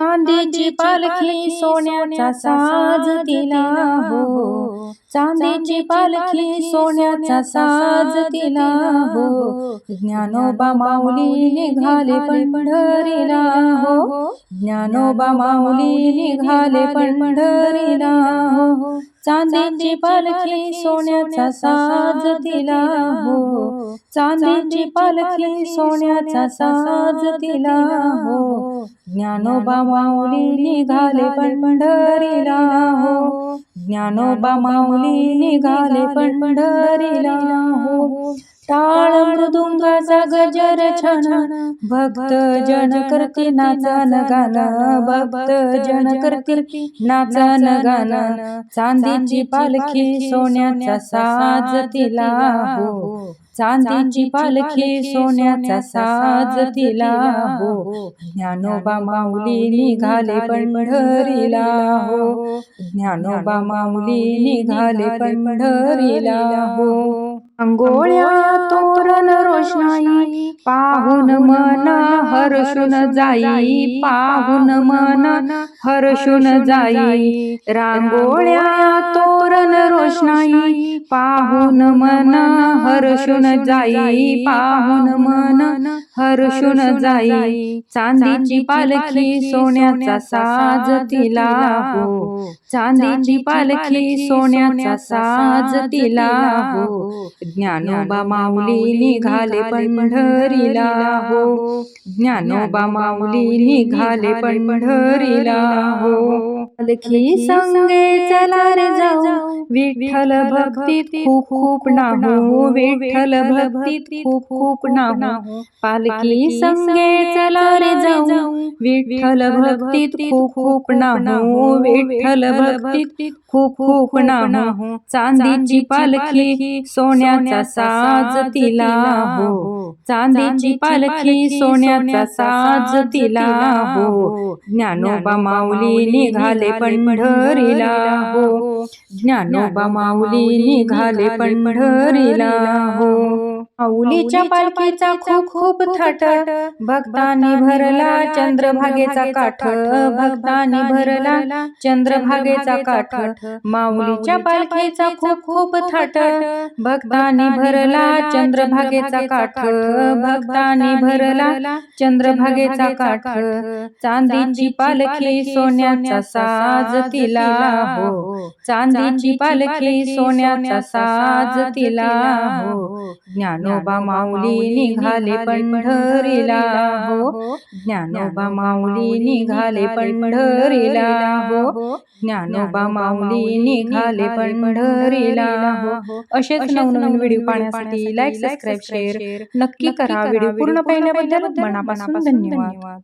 चांदीची पालखी सोन्याचा साज तिला हो. चांदीची पालखी सोन्याचा साज तिला हो. ज्ञानोबा माऊली निघाले पंढरीला हो. ज्ञानोबा माऊली निघाले पंढरीला हो. चांदीची पालखी सोन्याचा साज तिला हो. चांदीची पालखी सोन्याचा साज तिला हो. ज्ञानोबा माऊली निघाले पंढरीला हो. ज्ञानोबा माऊली निघाले पंढरीला हो. टाळ मृदुंगाचा गजर छान. भक्त जन करते नाचन गान. भक्त जन करते नाचन गान. चांदीची पालखी सोन्याचा साज तिला हो. चांदीची पालखी सोन्याचा साज तिला हो. ज्ञानोबा माऊली निघाले पंढरीला हो. ज्ञानोबा माऊली निघाले पंढरीला हो. अंगोळ्या तोरण रोषणाई पाहून मन हर्षून जाई पाहून मन हर्षून जाई. रांगोळ्या तोरण रोषणाई पाहून मन हर्षून जाई पाहून मन हर्षून जाई. चांदीची पालखी सोन्याचा साज तिला हो. चांदीची पालखी सोन्याचा साज तिला हो. ज्ञानोबा माऊली निघाले पंढरीला. हो ज्ञानोबा माऊली निघाले पंढरीला. हो पालखी संगे चला रे जाऊ. विठ्ठल भक्तीत खूप खूप नाहू. विठ्ठल भक्तीत खूप खूप नाहू. पालखी संगे चला रे जाऊ. विठ्ठल भक्तीत खूप खूप नाहू. विठ्ठल भक्तीत खूप खूप नाहू. चांदीची पालखी सोन्याचा साज तिला हो. चांदीची पालखी सोन्याचा साज तिला हो. ज्ञानोबा माऊली निघा निघाले पंढरीला. हो. ज्ञानोबा माऊली निघाले पंढरीला. हो. माऊलीच्या पालखीचा खूप खूप थाट भक्तांनी भरला चंद्रभागेचा काठ. भक्तांनी भरला चंद्रभागेचा काठ. माऊलीच्या पालखीचा खूप खूप थाट. भक्तांनी भरला चंद्रभागेचा काठ. भक्तांनी भरला चंद्रभागेचा काठ. चांदीची पालखी सोन्याचा साज तिला. हो. चांदीची पालखी सोन्याचा साज तिला. हो. ज्ञानोबा माऊली निघाले पंढरीला. हो. ज्ञानोबा माऊली निघाले पंढरीला हो. ज्ञानोबा माऊली निघाले पंढरीला. हो. असेच नवनवीन व्हिडिओ पाहण्यासाठी लाईक सबस्क्राईब शेअर नक्की करा व्हिडिओ पूर्ण पाहिल्याबद्दल मनापासून धन्यवाद.